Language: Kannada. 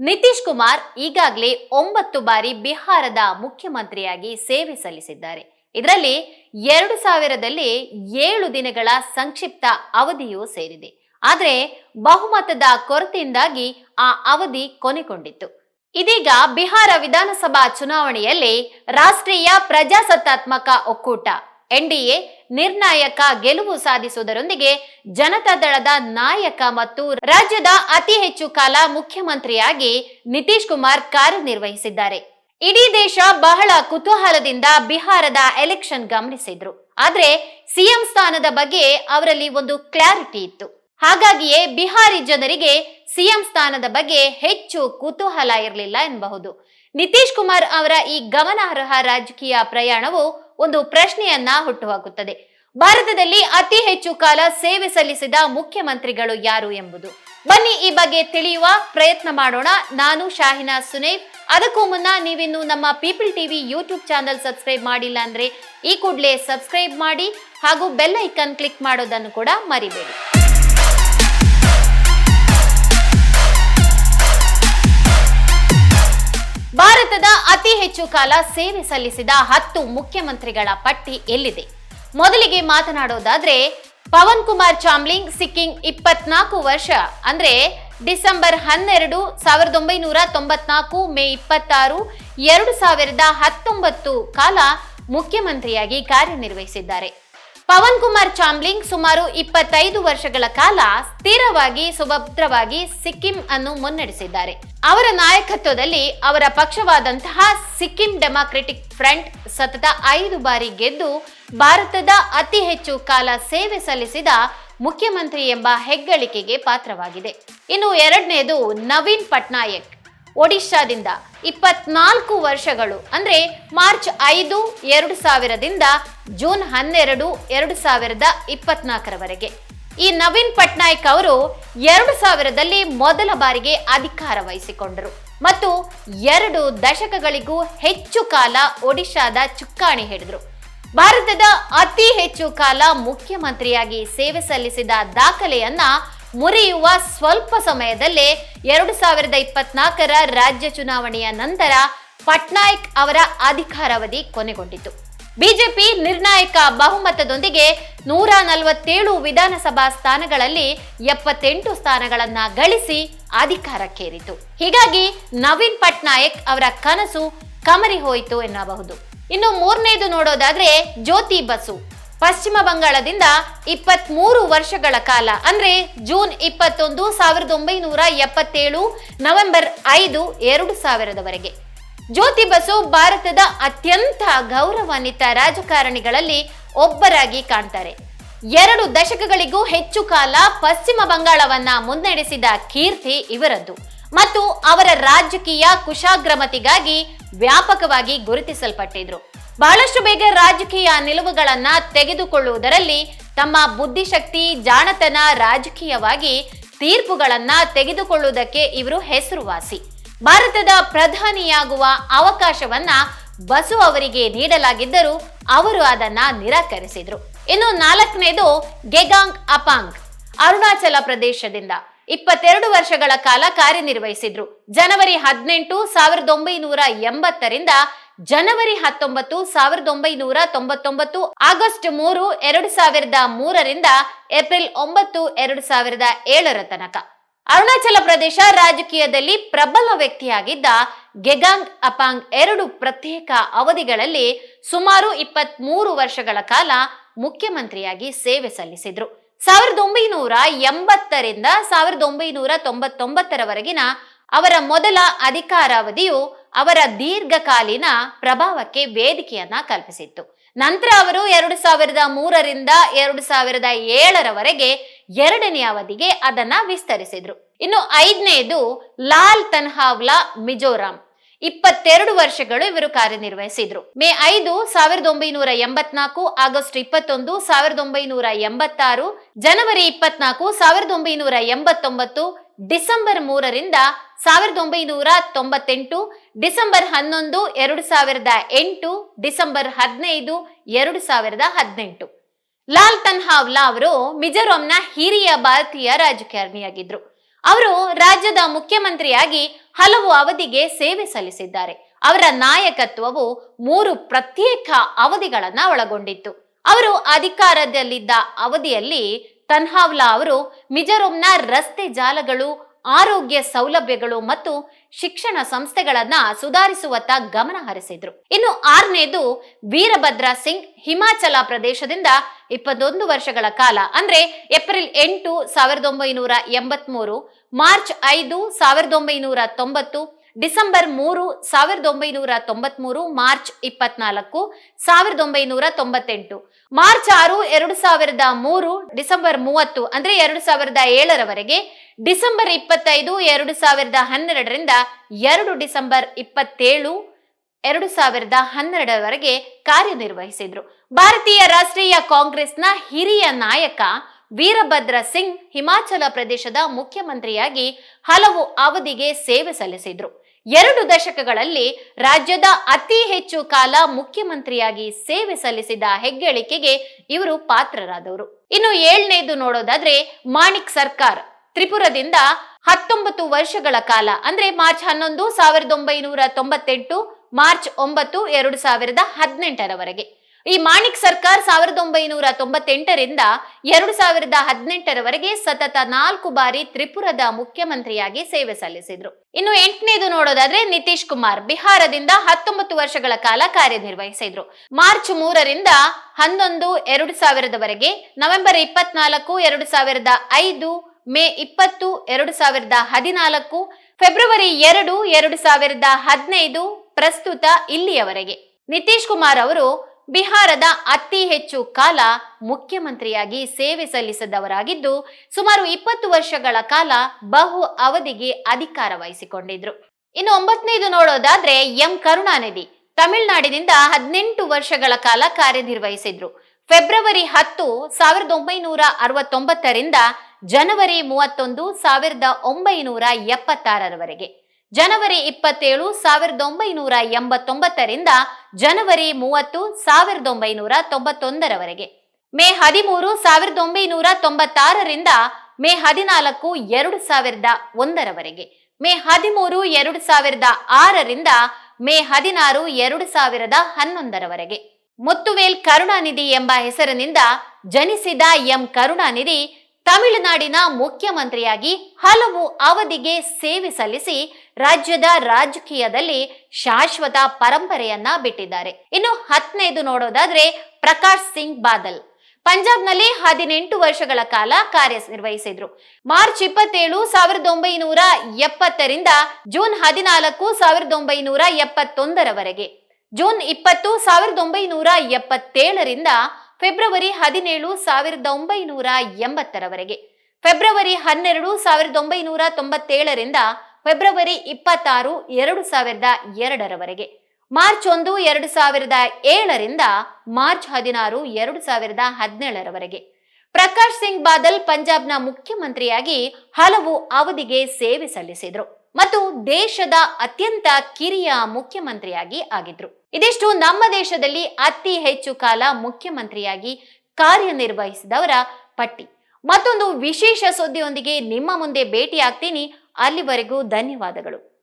ನಿತೀಶ್ ಕುಮಾರ್ ಈಗಾಗಲೇ ಒಂಬತ್ತು ಬಾರಿ ಬಿಹಾರದ ಮುಖ್ಯಮಂತ್ರಿಯಾಗಿ ಸೇವೆ ಸಲ್ಲಿಸಿದ್ದಾರೆ. ಇದರಲ್ಲಿ ಎರಡು ಸಾವಿರದಲ್ಲಿ ಏಳು ದಿನಗಳ ಸಂಕ್ಷಿಪ್ತ ಅವಧಿಯೂ ಸೇರಿದೆ. ಆದರೆ ಬಹುಮತದ ಕೊರತೆಯಿಂದಾಗಿ ಆ ಅವಧಿ ಕೊನೆಗೊಂಡಿತ್ತು. ಇದೀಗ ಬಿಹಾರ ವಿಧಾನಸಭಾ ಚುನಾವಣೆಯಲ್ಲಿ ರಾಷ್ಟ್ರೀಯ ಪ್ರಜಾಸತ್ತಾತ್ಮಕ ಒಕ್ಕೂಟ ಎನ್ಡಿಎ ನಿರ್ಣಾಯಕ ಗೆಲುವು ಸಾಧಿಸುವುದರೊಂದಿಗೆ ಜನತಾ ದಳದ ನಾಯಕ ಮತ್ತು ರಾಜ್ಯದ ಅತಿ ಹೆಚ್ಚು ಕಾಲ ಮುಖ್ಯಮಂತ್ರಿಯಾಗಿ ನಿತೀಶ್ ಕುಮಾರ್ ಕಾರ್ಯನಿರ್ವಹಿಸಿದ್ದಾರೆ. ಇಡೀ ದೇಶ ಬಹಳ ಕುತೂಹಲದಿಂದ ಬಿಹಾರದ ಎಲೆಕ್ಷನ್ ಗಮನಿಸಿದ್ರು. ಆದ್ರೆ ಸಿಎಂ ಸ್ಥಾನದ ಬಗ್ಗೆ ಅವರಲ್ಲಿ ಒಂದು ಕ್ಲಾರಿಟಿ ಇತ್ತು. ಹಾಗಾಗಿಯೇ ಬಿಹಾರಿ ಜನರಿಗೆ ಸಿಎಂ ಸ್ಥಾನದ ಬಗ್ಗೆ ಹೆಚ್ಚು ಕುತೂಹಲ ಇರಲಿಲ್ಲ ಎನ್ನಬಹುದು ನಿತೀಶ್ ಕುಮಾರ್ ಅವರ ಈ ಗಮನಾರ್ಹ ರಾಜಕೀಯ ಪ್ರಯಾಣವು ಒಂದು ಪ್ರಶ್ನೆಯನ್ನ ಹುಟ್ಟುಹಾಕುತ್ತದೆ. ಭಾರತದಲ್ಲಿ ಅತಿ ಹೆಚ್ಚು ಕಾಲ ಸೇವೆ ಸಲ್ಲಿಸಿದ ಮುಖ್ಯಮಂತ್ರಿಗಳು ಯಾರು ಎಂಬುದು. ಬನ್ನಿ ಈ ಬಗ್ಗೆ ತಿಳಿಯುವ ಪ್ರಯತ್ನ ಮಾಡೋಣ. ನಾನು ಶಾಹಿನಾ ಸುನೇವ್ ಅದಕ್ಕೂ ಮುನ್ನ ನೀವಿನ್ನು ನಮ್ಮ people TV YouTube channel subscribe ಮಾಡಿಲ್ಲ ಅಂದ್ರೆ ಈ ಕೂಡಲೇ ಸಬ್ಸ್ಕ್ರೈಬ್ ಮಾಡಿ ಹಾಗೂ ಬೆಲ್ ಐಕನ್ ಕ್ಲಿಕ್ ಮಾಡೋದನ್ನು ಕೂಡ ಮರಿಬೇಡಿ. ಭಾರತದ ಅತಿ ಹೆಚ್ಚು ಕಾಲ ಸೇವೆ ಸಲ್ಲಿಸಿದ ಹತ್ತು ಮುಖ್ಯಮಂತ್ರಿಗಳ ಪಟ್ಟಿ ಎಲ್ಲಿದೆ? ಮೊದಲಿಗೆ ಮಾತನಾಡೋದಾದ್ರೆ, ಪವನ್ ಕುಮಾರ್ ಚಾಮ್ಲಿಂಗ್ ಸಿಕ್ಕಿಂ ಇಪ್ಪತ್ನಾಲ್ಕು ವರ್ಷ, ಅಂದ್ರೆ ಡಿಸೆಂಬರ್ ಹನ್ನೆರಡು ಸಾವಿರದ ಒಂಬೈನೂರ ತೊಂಬತ್ನಾಲ್ಕು, ಮೇ ಇಪ್ಪತ್ತಾರು, ಎರಡು ಸಾವಿರದ ಹತ್ತೊಂಬತ್ತು ಕಾಲ ಮುಖ್ಯಮಂತ್ರಿಯಾಗಿ ಕಾರ್ಯನಿರ್ವಹಿಸಿದ್ದಾರೆ. ಪವನ್ ಕುಮಾರ್ ಚಾಮ್ಲಿಂಗ್ ಸುಮಾರು ಇಪ್ಪತ್ತೈದು ವರ್ಷಗಳ ಕಾಲ ಸ್ಥಿರವಾಗಿ, ಸುಭದ್ರವಾಗಿ ಸಿಕ್ಕಿಂ ಅನ್ನು ಮುನ್ನಡೆಸಿದ್ದಾರೆ. ಅವರ ನಾಯಕತ್ವದಲ್ಲಿ ಅವರ ಪಕ್ಷವಾದಂತಹ ಸಿಕ್ಕಿಂ ಡೆಮಾಕ್ರೆಟಿಕ್ ಫ್ರಂಟ್ ಸತತ ಐದು ಬಾರಿ ಗೆದ್ದು, ಭಾರತದ ಅತಿ ಹೆಚ್ಚು ಕಾಲ ಸೇವೆ ಸಲ್ಲಿಸಿದ ಮುಖ್ಯಮಂತ್ರಿ ಎಂಬ ಹೆಗ್ಗಳಿಕೆಗೆ ಪಾತ್ರವಾಗಿದೆ. ಇನ್ನು ಎರಡನೇದು ನವೀನ್ ಪಟ್ನಾಯಕ್. ಒಡಿಶಾದಿಂದ ಇಪ್ಪತ್ನಾಲ್ಕು ವರ್ಷಗಳು, ಅಂದ್ರೆ ಮಾರ್ಚ್ ಐದು, ಎರಡು ಸಾವಿರದಿಂದ ಜೂನ್ ಹನ್ನೆರಡು, ಎರಡು ಸಾವಿರದ ಇಪ್ಪತ್ನಾಲ್ಕರವರೆಗೆ. ಈ ನವೀನ್ ಪಟ್ನಾಯಕ್ ಅವರು ಎರಡು ಸಾವಿರದಲ್ಲಿ ಮೊದಲ ಬಾರಿಗೆ ಅಧಿಕಾರ ವಹಿಸಿಕೊಂಡರು. ಮತ್ತು ಎರಡು ದಶಕಗಳಿಗೂ ಹೆಚ್ಚು ಕಾಲ ಒಡಿಶಾದ ಚುಕ್ಕಾಣಿ ಹಿಡಿದ್ರು. ಭಾರತದ ಅತಿ ಹೆಚ್ಚು ಕಾಲ ಮುಖ್ಯಮಂತ್ರಿಯಾಗಿ ಸೇವೆ ಸಲ್ಲಿಸಿದ ದಾಖಲೆಯನ್ನ ಮುರಿಯುವ ಸ್ವಲ್ಪ ಸಮಯದಲ್ಲೇ ಎರಡು ಸಾವಿರದ ಇಪ್ಪತ್ನಾಲ್ಕರ ರಾಜ್ಯ ಚುನಾವಣೆಯ ನಂತರ ಪಟ್ನಾಯಕ್ ಅವರ ಅಧಿಕಾರಾವಧಿ ಕೊನೆಗೊಂಡಿತು. ಬಿಜೆಪಿ ನಿರ್ಣಾಯಕ ಬಹುಮತದೊಂದಿಗೆ ನೂರ ನಲವತ್ತೇಳು ವಿಧಾನಸಭಾ ಸ್ಥಾನಗಳಲ್ಲಿ ಎಪ್ಪತ್ತೆಂಟು ಸ್ಥಾನಗಳನ್ನ ಗಳಿಸಿ ಅಧಿಕಾರಕ್ಕೇರಿತು. ಹೀಗಾಗಿ ನವೀನ್ ಪಟ್ನಾಯಕ್ ಅವರ ಕನಸು ಕಮರಿ ಹೋಯಿತು ಎನ್ನಬಹುದು. ಇನ್ನು ಮೂರನೇದು ನೋಡೋದಾದ್ರೆ ಜ್ಯೋತಿ ಬಸು. ಪಶ್ಚಿಮ ಬಂಗಾಳದಿಂದ ಇಪ್ಪತ್ತ್ ಮೂರು ವರ್ಷಗಳ ಕಾಲ, ಅಂದ್ರೆ ಜೂನ್ ಇಪ್ಪತ್ತೊಂದು ಸಾವಿರದ ಒಂಬೈನೂರ ಎಪ್ಪತ್ತೇಳು, ನವೆಂಬರ್ ಐದು, ಎರಡು ಸಾವಿರದವರೆಗೆ. ಜ್ಯೋತಿ ಬಸು ಭಾರತದ ಅತ್ಯಂತ ಗೌರವಾನ್ವಿತ ರಾಜಕಾರಣಿಗಳಲ್ಲಿ ಒಬ್ಬರಾಗಿ ಕಾಣ್ತಾರೆ. ಎರಡು ದಶಕಗಳಿಗೂ ಹೆಚ್ಚು ಕಾಲ ಪಶ್ಚಿಮ ಬಂಗಾಳವನ್ನ ಮುನ್ನಡೆಸಿದ ಕೀರ್ತಿ ಇವರದ್ದು ಮತ್ತು ಅವರ ರಾಜಕೀಯ ಕುಶಾಗ್ರಮತಿಗಾಗಿ ವ್ಯಾಪಕವಾಗಿ ಗುರುತಿಸಲ್ಪಟ್ಟಿದ್ರು. ಬಹಳಷ್ಟು ಬೇಗ ರಾಜಕೀಯ ನಿಲುವುಗಳನ್ನ ತೆಗೆದುಕೊಳ್ಳುವುದರಲ್ಲಿ ತಮ್ಮ ಬುದ್ಧಿಶಕ್ತಿ, ಜಾಣತನ, ರಾಜಕೀಯವಾಗಿ ತೀರ್ಪುಗಳನ್ನ ತೆಗೆದುಕೊಳ್ಳುವುದಕ್ಕೆ ಇವರು ಹೆಸರುವಾಸಿ. ಭಾರತದ ಪ್ರಧಾನಿಯಾಗುವ ಅವಕಾಶವನ್ನ ಬಸು ಅವರಿಗೆ ನೀಡಲಾಗಿದ್ದರೂ ಅವರು ಅದನ್ನ ನಿರಾಕರಿಸಿದ್ರು. ಇನ್ನು ನಾಲ್ಕನೇದು ಗೆಗಾಂಗ್ ಅಪಾಂಗ್, ಅರುಣಾಚಲ ಪ್ರದೇಶದಿಂದ. ಇಪ್ಪತ್ತೆರಡು ವರ್ಷಗಳ ಕಾಲ ಕಾರ್ಯನಿರ್ವಹಿಸಿದ್ರು. ಜನವರಿ ಹದಿನೆಂಟು ಸಾವಿರದ ಒಂಬೈನೂರ ಎಂಬತ್ತರಿಂದ ಜನವರಿ ಹತ್ತೊಂಬತ್ತು ಸಾವಿರದ ಒಂಬೈನೂರ ತೊಂಬತ್ತೊಂಬತ್ತು, ಆಗಸ್ಟ್ ಮೂರು, ಎರಡು ಸಾವಿರದ ಮೂರರಿಂದ ಏಪ್ರಿಲ್ ಒಂಬತ್ತು, ಎರಡು ಸಾವಿರದ ಏಳರ ತನಕ. ಅರುಣಾಚಲ ಪ್ರದೇಶ ರಾಜಕೀಯದಲ್ಲಿ ಪ್ರಬಲ ವ್ಯಕ್ತಿಯಾಗಿದ್ದ ಗೆಗಾಂಗ್ ಅಪಾಂಗ್ ಎರಡು ಪ್ರತ್ಯೇಕ ಅವಧಿಗಳಲ್ಲಿ ಸುಮಾರು ಇಪ್ಪತ್ತ್ ಮೂರು ವರ್ಷಗಳ ಕಾಲ ಮುಖ್ಯಮಂತ್ರಿಯಾಗಿ ಸೇವೆ ಸಲ್ಲಿಸಿದ್ರು. ಸಾವಿರದ ಒಂಬೈನೂರ ಎಂಬತ್ತರಿಂದ ಸಾವಿರದ ಒಂಬೈನೂರ ತೊಂಬತ್ತೊಂಬತ್ತರವರೆಗಿನ ಅವರ ಮೊದಲ ಅಧಿಕಾರಾವಧಿಯು ಅವರ ದೀರ್ಘಕಾಲೀನ ಪ್ರಭಾವಕ್ಕೆ ವೇದಿಕೆಯನ್ನ ಕಲ್ಪಿಸಿತ್ತು. ನಂತರ ಅವರು ಎರಡು ಸಾವಿರದ ಮೂರರಿಂದ ಎರಡು ಸಾವಿರದ ಏಳರವರೆಗೆ ಎರಡನೇ ಅವಧಿಗೆ ಅದನ್ನ ವಿಸ್ತರಿಸಿದ್ರು. ಇನ್ನು ಐದನೇದು ಲಾಲ್ ತನ್ಹಾವ್ಲಾ ಮಿಜೋರಾಂ. ಇಪ್ಪತ್ತೆರಡು ವರ್ಷಗಳು ಇವರು ಕಾರ್ಯನಿರ್ವಹಿಸಿದ್ರು. ಮೇ ಐದು ಸಾವಿರದ ಒಂಬೈನೂರ ಎಂಬತ್ನಾಲ್ಕು, ಆಗಸ್ಟ್ ಇಪ್ಪತ್ತೊಂದು ಸಾವಿರದ ಒಂಬೈನೂರ ಎಂಬತ್ತಾರು, ಜನವರಿ ಇಪ್ಪತ್ನಾಲ್ಕು ಸಾವಿರದ ಒಂಬೈನೂರ ಎಂಬತ್ತೊಂಬತ್ತು, ಡಿಸೆಂಬರ್ ಮೂರರಿಂದ ಸಾವಿರದ ಒಂಬೈನೂರ ತೊಂಬತ್ತೆಂಟು, ಡಿಸೆಂಬರ್ ಹನ್ನೊಂದು ಎರಡು ಸಾವಿರದ ಎಂಟು, ಡಿಸೆಂಬರ್ ಹದಿನೈದು ಎರಡು ಸಾವಿರದ ಹದಿನೆಂಟು. ಲಾಲ್ ತನ್ಹಾವ್ಲಾ ಅವರು ಮಿಜೋರಾಂನ ಹಿರಿಯ ಭಾರತೀಯ ರಾಜಕಾರಣಿಯಾಗಿದ್ರು. ಅವರು ರಾಜ್ಯದ ಮುಖ್ಯಮಂತ್ರಿಯಾಗಿ ಹಲವು ಅವಧಿಗೆ ಸೇವೆ ಸಲ್ಲಿಸಿದ್ದಾರೆ. ಅವರ ನಾಯಕತ್ವವು ಮೂರು ಪ್ರತ್ಯೇಕ ಅವಧಿಗಳನ್ನ ಒಳಗೊಂಡಿತ್ತು. ಅವರು ಅಧಿಕಾರದಲ್ಲಿದ್ದ ಅವಧಿಯಲ್ಲಿ ತನ್ಹಾವ್ಲಾ ಅವರು ಮಿಜೋರಾಂನ ರಸ್ತೆ ಜಾಲಗಳು ಆರೋಗ್ಯ ಸೌಲಭ್ಯಗಳು ಮತ್ತು ಶಿಕ್ಷಣ ಸಂಸ್ಥೆಗಳನ್ನ ಸುಧಾರಿಸುವತ್ತ ಗಮನ ಹರಿಸಿದ್ರು. ಇನ್ನು ಆರನೇದು ವೀರಭದ್ರ ಸಿಂಗ್ ಹಿಮಾಚಲ ಪ್ರದೇಶದಿಂದ ಇಪ್ಪತ್ತೊಂದು ವರ್ಷಗಳ ಕಾಲ, ಅಂದ್ರೆ ಏಪ್ರಿಲ್ ಎಂಟು ಸಾವಿರದ ಒಂಬೈನೂರ ಎಂಬತ್ಮೂರು, ಮಾರ್ಚ್ ಐದು ಸಾವಿರದ ಒಂಬೈನೂರ ತೊಂಬತ್ತು ಡಿಸೆಂಬರ್ ಮೂರು, ಸಾವಿರದ ಒಂಬೈನೂರ ತೊಂಬತ್ಮೂರು, ಮಾರ್ಚ್ ಇಪ್ಪತ್ನಾಲ್ಕು, ಸಾವಿರದ ಒಂಬೈನೂರ ತೊಂಬತ್ತೆಂಟು. ಮಾರ್ಚ್ ಆರು, ಎರಡು ಸಾವಿರದ ಮೂರು, ಡಿಸೆಂಬರ್ ಮೂವತ್ತು, ಅಂದ್ರೆ ಎರಡು ಸಾವಿರದ ಏಳರವರೆಗೆ, ಡಿಸೆಂಬರ್ ಇಪ್ಪತ್ತೈದು, ಎರಡು ಸಾವಿರದ ಹನ್ನೆರಡರಿಂದ ಎರಡು ಡಿಸೆಂಬರ್ ಇಪ್ಪತ್ತೇಳು, ಎರಡು ಸಾವಿರದ ಹನ್ನೆರಡರವರೆಗೆ ಕಾರ್ಯನಿರ್ವಹಿಸಿದ್ರು. ಭಾರತೀಯ ರಾಷ್ಟ್ರೀಯ ಕಾಂಗ್ರೆಸ್ನ ಹಿರಿಯ ನಾಯಕ ವೀರಭದ್ರ ಸಿಂಗ್ ಹಿಮಾಚಲ ಪ್ರದೇಶದ ಮುಖ್ಯಮಂತ್ರಿಯಾಗಿ ಹಲವು ಅವಧಿಗೆ ಸೇವೆ ಸಲ್ಲಿಸಿದ್ರು. ಎರಡು ದಶಕಗಳಲ್ಲಿ ರಾಜ್ಯದ ಅತಿ ಹೆಚ್ಚು ಕಾಲ ಮುಖ್ಯಮಂತ್ರಿಯಾಗಿ ಸೇವೆ ಸಲ್ಲಿಸಿದ ಹೆಗ್ಗಳಿಕೆಗೆ ಇವರು ಪಾತ್ರರಾದವರು. ಇನ್ನು ಏಳನೇದು ನೋಡೋದಾದ್ರೆ ಮಾಣಿಕ್ ಸರ್ಕಾರ್. ತ್ರಿಪುರದಿಂದ ಹತ್ತೊಂಬತ್ತು ವರ್ಷಗಳ ಕಾಲ, ಅಂದ್ರೆ ಮಾರ್ಚ್ ಹನ್ನೊಂದು ಸಾವಿರದ ಒಂಬೈನೂರ ತೊಂಬತ್ತೆಂಟು, ಮಾರ್ಚ್ ಒಂಬತ್ತು, ಎರಡು ಸಾವಿರದ ಹದಿನೆಂಟರವರೆಗೆ. ಈ ಮಾಣಿಕ್ ಸರ್ಕಾರ್ ಸಾವಿರದ ಒಂಬೈನೂರ ತೊಂಬತ್ತೆಂಟರಿಂದ ಎರಡು ಸಾವಿರದ ಹದಿನೆಂಟರವರೆಗೆ ಸತತ ನಾಲ್ಕು ಬಾರಿ ತ್ರಿಪುರದ ಮುಖ್ಯಮಂತ್ರಿಯಾಗಿ ಸೇವೆ ಸಲ್ಲಿಸಿದ್ರು. ಇನ್ನು ಎಂಟನೇದು ನೋಡೋದಾದ್ರೆ ನಿತೀಶ್ ಕುಮಾರ್ ಬಿಹಾರದಿಂದ ಹತ್ತೊಂಬತ್ತು ವರ್ಷಗಳ ಕಾಲ ಕಾರ್ಯನಿರ್ವಹಿಸಿದ್ರು. ಮಾರ್ಚ್ ಮೂರರಿಂದ ಹನ್ನೊಂದು ಎರಡು ಸಾವಿರದವರೆಗೆ, ನವೆಂಬರ್ ಇಪ್ಪತ್ನಾಲ್ಕು ಎರಡು ಸಾವಿರದ ಐದು, ಮೇ ಇಪ್ಪತ್ತು ಎರಡು ಸಾವಿರದ ಹದಿನಾಲ್ಕು, ಫೆಬ್ರವರಿ ಎರಡು ಎರಡು ಸಾವಿರದ ಹದಿನೈದು ಪ್ರಸ್ತುತ ಇಲ್ಲಿಯವರೆಗೆ. ನಿತೀಶ್ ಕುಮಾರ್ ಅವರು ಬಿಹಾರದ ಅತಿ ಹೆಚ್ಚು ಕಾಲ ಮುಖ್ಯಮಂತ್ರಿಯಾಗಿ ಸೇವೆ ಸಲ್ಲಿಸಿದವರಾಗಿದ್ದು, ಸುಮಾರು ಇಪ್ಪತ್ತು ವರ್ಷಗಳ ಕಾಲ ಬಹು ಅವಧಿಗೆ ಅಧಿಕಾರ ವಹಿಸಿಕೊಂಡಿದ್ರು. ಇನ್ನು ಒಂಬತ್ತನೇದು ನೋಡೋದಾದ್ರೆ ಎಂ ಕರುಣಾನಿಧಿ. ತಮಿಳುನಾಡಿನಿಂದ ಹದಿನೆಂಟು ವರ್ಷಗಳ ಕಾಲ ಕಾರ್ಯನಿರ್ವಹಿಸಿದ್ರು. ಫೆಬ್ರವರಿ ಹತ್ತು, ಸಾವಿರದ ಒಂಬೈನೂರ ಅರವತ್ತೊಂಬತ್ತರಿಂದ ಜನವರಿ ಮೂವತ್ತೊಂದು, ಸಾವಿರದ ಒಂಬೈನೂರ ಎಪ್ಪತ್ತಾರರವರೆಗೆ. ಜನವರಿ ಇಪ್ಪತ್ತೇಳು ಸಾವಿರದ ಒಂಬೈನೂರ ಎಂಬತ್ತೊಂಬತ್ತರಿಂದ ಜನವರಿ ಮೂವತ್ತು ಸಾವಿರದ ಒಂಬೈನೂರ ತೊಂಬತ್ತೊಂದರವರೆಗೆ. ಮೇ ಹದಿಮೂರು ಸಾವಿರದ ಒಂಬೈನೂರ ತೊಂಬತ್ತಾರರಿಂದ ಮೇ ಹದಿನಾಲ್ಕು ಎರಡು ಸಾವಿರದ ಒಂದರವರೆಗೆ. ಮೇ ಹದಿಮೂರು ಎರಡು ಸಾವಿರದ ಆರರಿಂದ ಮೇ ಹದಿನಾರು ಎರಡು ಸಾವಿರದ ಹನ್ನೊಂದರವರೆಗೆ. ಮುತ್ತುವೇಲ್ ಕರುಣಾನಿಧಿ ಎಂಬ ಹೆಸರಿನಿಂದ ಜನಿಸಿದ ಎಂ ಕರುಣಾನಿಧಿ ತಮಿಳುನಾಡಿನ ಮುಖ್ಯಮಂತ್ರಿಯಾಗಿ ಹಲವು ಅವಧಿಗೆ ಸೇವೆ ಸಲ್ಲಿಸಿ ರಾಜ್ಯದ ರಾಜಕೀಯದಲ್ಲಿ ಶಾಶ್ವತ ಪರಂಪರೆಯನ್ನ ಬಿಟ್ಟಿದ್ದಾರೆ. ಇನ್ನು ಹತ್ತನೇದು ನೋಡೋದಾದ್ರೆ ಪ್ರಕಾಶ್ ಸಿಂಗ್ ಬಾದಲ್. ಪಂಜಾಬ್ನಲ್ಲಿ ಹದಿನೆಂಟು ವರ್ಷಗಳ ಕಾಲ ಕಾರ್ಯನಿರ್ವಹಿಸಿದ್ರು. ಮಾರ್ಚ್ ಇಪ್ಪತ್ತೇಳು ಸಾವಿರದ ಒಂಬೈನೂರ ಎಪ್ಪತ್ತರಿಂದ ಜೂನ್ ಹದಿನಾಲ್ಕು ಸಾವಿರದ ಒಂಬೈನೂರ ಎಪ್ಪತ್ತೊಂದರವರೆಗೆ. ಜೂನ್ ಇಪ್ಪತ್ತು ಸಾವಿರದ ಒಂಬೈನೂರ ಎಪ್ಪತ್ತೇಳರಿಂದ ಫೆಬ್ರವರಿ ಹದಿನೇಳು ಸಾವಿರದ ಒಂಬೈನೂರ ಎಂಬತ್ತರವರೆಗೆ. ಫೆಬ್ರವರಿ ಹನ್ನೆರಡು ಸಾವಿರದ ಒಂಬೈನೂರ ತೊಂಬತ್ತೇಳರಿಂದ ಫೆಬ್ರವರಿ ಇಪ್ಪತ್ತಾರು ಎರಡು ಸಾವಿರದ ಎರಡರವರೆಗೆ. ಮಾರ್ಚ್ ಒಂದು ಎರಡು ಸಾವಿರದ ಏಳರಿಂದ ಮಾರ್ಚ್ ಹದಿನಾರು ಎರಡು ಸಾವಿರದ ಹದಿನೇಳರವರೆಗೆ. ಪ್ರಕಾಶ್ ಸಿಂಗ್ ಬಾದಲ್ ಪಂಜಾಬ್ನ ಮುಖ್ಯಮಂತ್ರಿಯಾಗಿ ಹಲವು ಅವಧಿಗೆ ಸೇವೆ ಸಲ್ಲಿಸಿದ್ರು ಮತ್ತು ದೇಶದ ಅತ್ಯಂತ ಕಿರಿಯ ಮುಖ್ಯಮಂತ್ರಿಯಾಗಿ ಆಗಿದ್ರು. ಇದಿಷ್ಟು ನಮ್ಮ ದೇಶದಲ್ಲಿ ಅತಿ ಹೆಚ್ಚು ಕಾಲ ಮುಖ್ಯಮಂತ್ರಿಯಾಗಿ ಕಾರ್ಯನಿರ್ವಹಿಸಿದವರ ಪಟ್ಟಿ. ಮತ್ತೊಂದು ವಿಶೇಷ ಸುದ್ದಿಯೊಂದಿಗೆ ನಿಮ್ಮ ಮುಂದೆ ಭೇಟಿ ಆಗ್ತೀನಿ ಅಲ್ಲಿವರೆಗೂ ಧನ್ಯವಾದಗಳು.